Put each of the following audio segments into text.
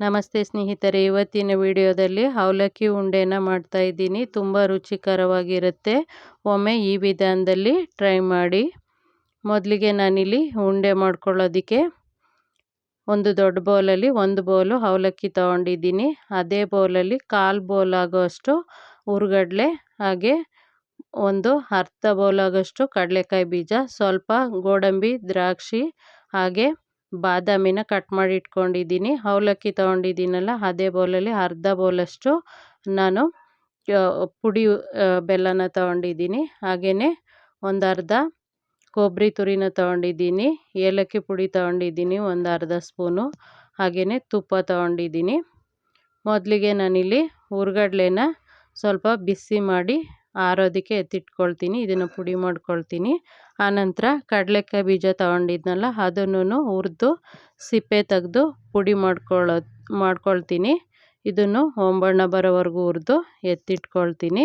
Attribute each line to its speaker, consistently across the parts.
Speaker 1: ನಮಸ್ತೆ ಸ್ನೇಹಿತರೆ, ಇವತ್ತಿನ ವಿಡಿಯೋದಲ್ಲಿ ಅವಲಕ್ಕಿ ಉಂಡೆನ ಮಾಡ್ತಾ ಇದ್ದೀನಿ. ತುಂಬ ರುಚಿಕರವಾಗಿರುತ್ತೆ. ಒಮ್ಮೆ ಈ ವಿಧಾನದಲ್ಲಿ ಟ್ರೈ ಮಾಡಿ. ಮೊದಲಿಗೆ ನಾನಿಲ್ಲಿ ಉಂಡೆ ಮಾಡ್ಕೊಳ್ಳೋದಕ್ಕೆ ಒಂದು ದೊಡ್ಡ ಬೌಲಲ್ಲಿ ಒಂದು ಬೌಲು ಅವಲಕ್ಕಿ ತೊಗೊಂಡಿದ್ದೀನಿ. ಅದೇ ಬೌಲಲ್ಲಿ ಕಾಲು ಬೌಲ್ ಆಗೋಷ್ಟು ಹುರ್ಗಡ್ಲೆ ಹಾಗೆ ಒಂದು ಅರ್ಧ ಬೌಲ್ ಆಗೋಷ್ಟು ಕಡಲೆಕಾಯಿ ಬೀಜ, ಸ್ವಲ್ಪ ಗೋಡಂಬಿ, ದ್ರಾಕ್ಷಿ, ಹಾಗೆ ಬಾದಾಮಿನ ಕಟ್ ಮಾಡಿ ಇಟ್ಕೊಂಡಿದ್ದೀನಿ. ಅವಲಕ್ಕಿ ತೊಗೊಂಡಿದ್ದೀನಲ್ಲ, ಅದೇ ಬೌಲಲ್ಲಿ ಅರ್ಧ ಬೌಲಷ್ಟು ನಾನು ಪುಡಿ ಬೆಲ್ಲನ ತೊಗೊಂಡಿದ್ದೀನಿ. ಹಾಗೆಯೇ ಒಂದು ಅರ್ಧ ಕೊಬ್ಬರಿ ತುರಿನ ತೊಗೊಂಡಿದ್ದೀನಿ. ಏಲಕ್ಕಿ ಪುಡಿ ತೊಗೊಂಡಿದ್ದೀನಿ, ಒಂದು ಅರ್ಧ ಸ್ಪೂನು. ಹಾಗೆಯೇ ತುಪ್ಪ ತೊಗೊಂಡಿದ್ದೀನಿ. ಮೊದಲಿಗೆ ನಾನಿಲ್ಲಿ ಹುರ್ಗಡ್ಲೆನ ಸ್ವಲ್ಪ ಬಿಸಿ ಮಾಡಿ ಆರೋದಕ್ಕೆ ಎತ್ತಿಟ್ಕೊಳ್ತೀನಿ, ಇದನ್ನು ಪುಡಿ ಮಾಡ್ಕೊಳ್ತೀನಿ. ಆನಂತರ ಕಡಲೆಕಾಯಿ ಬೀಜ ತೊಗೊಂಡಿದ್ನಲ್ಲ ಅದನ್ನು ಹುರಿದು ಸಿಪ್ಪೆ ತೆಗೆದು ಪುಡಿ ಮಾಡ್ಕೊಳ್ಳೋ ಮಾಡ್ಕೊಳ್ತೀನಿ. ಇದನ್ನು ಒಂಬಣ್ಣ ಬರೋವರೆಗೂ ಹುರಿದು ಎತ್ತಿಟ್ಕೊಳ್ತೀನಿ.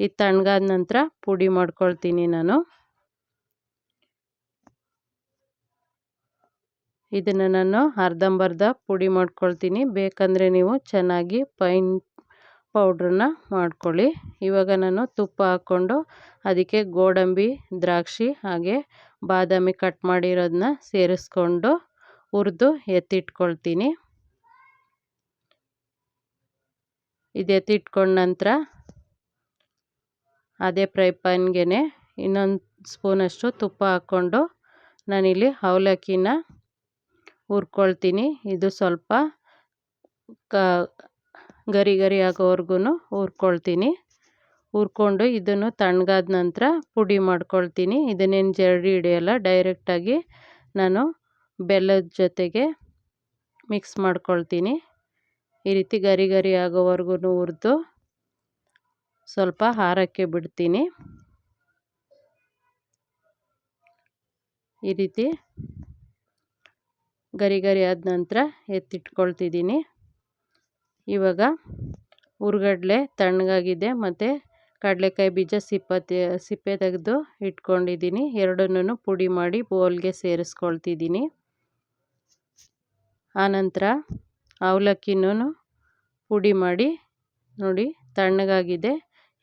Speaker 1: ಇದು ತಣ್ಣಗಾದ ನಂತರ ಪುಡಿ ಮಾಡ್ಕೊಳ್ತೀನಿ ನಾನು. ಇದನ್ನು ನಾನು ಅರ್ಧಂಬರ್ಧ ಪುಡಿ ಮಾಡ್ಕೊಳ್ತೀನಿ. ಬೇಕಂದರೆ ನೀವು ಚೆನ್ನಾಗಿ ಪೈನ್ ಪೌಡ್ರನ್ನ ಮಾಡ್ಕೊಳ್ಳಿ. ಇವಾಗ ನಾನು ತುಪ್ಪ ಹಾಕ್ಕೊಂಡು ಅದಕ್ಕೆ ಗೋಡಂಬಿ, ದ್ರಾಕ್ಷಿ ಹಾಗೆ ಬಾದಾಮಿ ಕಟ್ ಮಾಡಿರೋದನ್ನ ಸೇರಿಸ್ಕೊಂಡು ಹುರಿದು ಎತ್ತಿಟ್ಕೊಳ್ತೀನಿ. ಇದು ಎತ್ತಿಟ್ಕೊಂಡ ನಂತರ ಅದೇ ಫ್ರೈ ಪ್ಯಾನ್ಗೆ ಇನ್ನೊಂದು ಸ್ಪೂನಷ್ಟು ತುಪ್ಪ ಹಾಕ್ಕೊಂಡು ನಾನಿಲ್ಲಿ ಅವಲಕ್ಕಿನ ಹುರ್ಕೊಳ್ತೀನಿ. ಇದು ಸ್ವಲ್ಪ ಕ ಗರಿ ಗರಿ ಆಗೋವರೆಗೂ ಹುರ್ಕೊಳ್ತೀನಿ. ಹುರ್ಕೊಂಡು ಇದನ್ನು ತಣ್ಣಗಾದ ನಂತರ ಪುಡಿ ಮಾಡ್ಕೊಳ್ತೀನಿ. ಇದನ್ನೇನು ಜರಡಿ ಹಿಡಿಯೋಲ್ಲ ಡೈರೆಕ್ಟಾಗಿ ನಾನು ಬೆಲ್ಲದ ಜೊತೆಗೆ ಮಿಕ್ಸ್ ಮಾಡ್ಕೊಳ್ತೀನಿ. ಈ ರೀತಿ ಗರಿ ಗರಿ ಆಗೋವರೆಗೂ ಹುರಿದು ಸ್ವಲ್ಪ ಹಾರಕ್ಕೆ ಬಿಡ್ತೀನಿ. ಈ ರೀತಿ ಗರಿ ಗರಿ ಆದ ನಂತರ ಎತ್ತಿಟ್ಕೊಳ್ತಿದ್ದೀನಿ. ಇವಾಗ ಹುರ್ಗಡ್ಲೆ ತಣ್ಣಗಾಗಿದೆ ಮತ್ತು ಕಡಲೆಕಾಯಿ ಬೀಜ ಸಿಪ್ಪೆ ಸಿಪ್ಪೆ ತೆಗೆದು ಇಟ್ಕೊಂಡಿದ್ದೀನಿ. ಎರಡನ್ನೂ ಪುಡಿ ಮಾಡಿ ಬೌಲ್ಗೆ ಸೇರಿಸ್ಕೊಳ್ತಿದ್ದೀನಿ. ಆನಂತರ ಅವಲಕ್ಕಿನೂ ಪುಡಿ ಮಾಡಿ, ನೋಡಿ ತಣ್ಣಗಾಗಿದೆ.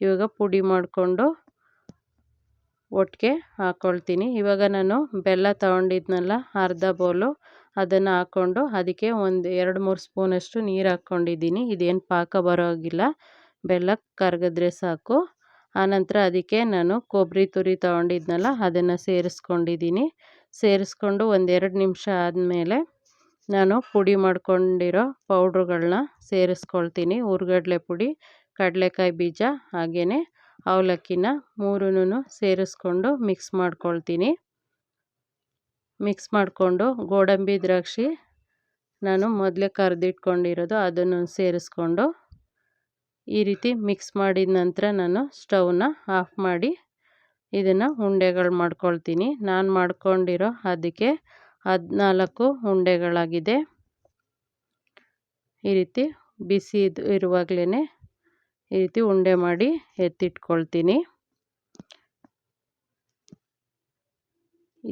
Speaker 1: ಇವಾಗ ಪುಡಿ ಮಾಡಿಕೊಂಡು ಒಟ್ಟಿಗೆ ಹಾಕ್ಕೊಳ್ತೀನಿ ಇವಾಗ ನಾನು ಬೆಲ್ಲ ತಗೊಂಡಿದ್ನಲ್ಲ, ಅರ್ಧ ಬೌಲು ಅದನ್ನು ಹಾಕ್ಕೊಂಡು ಅದಕ್ಕೆ ಒಂದು ಎರಡು ಮೂರು ಸ್ಪೂನಷ್ಟು ನೀರು ಹಾಕ್ಕೊಂಡಿದ್ದೀನಿ. ಇದೇನು ಪಾಕ ಬರೋ ಹಾಗಿಲ್ಲ ಬೆಲ್ಲ ಕರಗಿದ್ರೆ ಸಾಕು. ಆನಂತರ ಅದಕ್ಕೆ ನಾನು ಕೊಬ್ಬರಿ ತುರಿ ತೊಗೊಂಡಿದ್ನಲ್ಲ, ಅದನ್ನು ಸೇರಿಸ್ಕೊಂಡಿದ್ದೀನಿ. ಸೇರಿಸ್ಕೊಂಡು ಒಂದೆರಡು ನಿಮಿಷ ಆದಮೇಲೆ ನಾನು ಪುಡಿ ಮಾಡ್ಕೊಂಡಿರೋ ಪೌಡ್ರುಗಳನ್ನ ಸೇರಿಸ್ಕೊಳ್ತೀನಿ. ಹುರ್ಗಡ್ಲೆ ಪುಡಿ, ಕಡಲೆಕಾಯಿ ಬೀಜ ಹಾಗೆಯೇ ಅವಲಕ್ಕಿನ ಮೂರೂ ಸೇರಿಸ್ಕೊಂಡು ಮಿಕ್ಸ್ ಮಾಡ್ಕೊಳ್ತೀನಿ. ಮಿಕ್ಸ್ ಮಾಡಿಕೊಂಡು ಗೋಡಂಬಿ, ದ್ರಾಕ್ಷಿ ನಾನು ಮೊದಲೇ ಕರೆದಿಟ್ಕೊಂಡಿರೋದು ಅದನ್ನು ಸೇರಿಸ್ಕೊಂಡು ಈ ರೀತಿ ಮಿಕ್ಸ್ ಮಾಡಿದ ನಂತರ ನಾನು ಸ್ಟವ್ನ ಆಫ್ ಮಾಡಿ ಇದನ್ನು ಉಂಡೆಗಳು ಮಾಡ್ಕೊಳ್ತೀನಿ. ನಾನು ಮಾಡ್ಕೊಂಡಿರೋ ಅದಕ್ಕೆ ಹದಿನಾಲ್ಕು ಉಂಡೆಗಳಾಗಿದೆ. ಈ ರೀತಿ ಬಿಸಿ ಇರುವಾಗಲೇ ಈ ರೀತಿ ಉಂಡೆ ಮಾಡಿ ಎತ್ತಿಟ್ಕೊಳ್ತೀನಿ.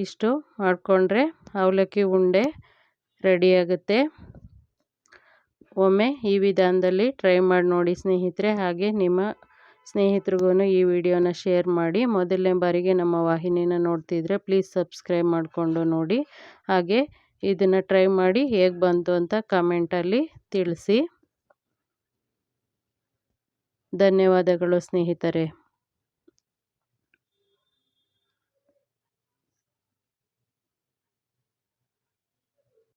Speaker 1: ಇಷ್ಟು ಮಾಡಿಕೊಂಡ್ರೆ ಅವಲಕ್ಕಿ ಉಂಡೆ ರೆಡಿಯಾಗುತ್ತೆ ಒಮ್ಮೆ ಈ ವಿಧಾನದಲ್ಲಿ ಟ್ರೈ ಮಾಡಿ ನೋಡಿ ಸ್ನೇಹಿತರೆ, ಹಾಗೆ ನಿಮ್ಮ ಸ್ನೇಹಿತರಿಗೂ ಈ ವಿಡಿಯೋನ ಶೇರ್ ಮಾಡಿ. ಮೊದಲನೇ ಬಾರಿಗೆ ನಮ್ಮ ವಾಹಿನಿನ ನೋಡ್ತಿದ್ರೆ ಪ್ಲೀಸ್ ಸಬ್ಸ್ಕ್ರೈಬ್ ಮಾಡಿಕೊಂಡು ನೋಡಿ. ಹಾಗೆ ಇದನ್ನು ಟ್ರೈ ಮಾಡಿ ಹೇಗೆ ಬಂತು ಅಂತ ಕಮೆಂಟಲ್ಲಿ ತಿಳಿಸಿ. ಧನ್ಯವಾದಗಳು ಸ್ನೇಹಿತರೆ.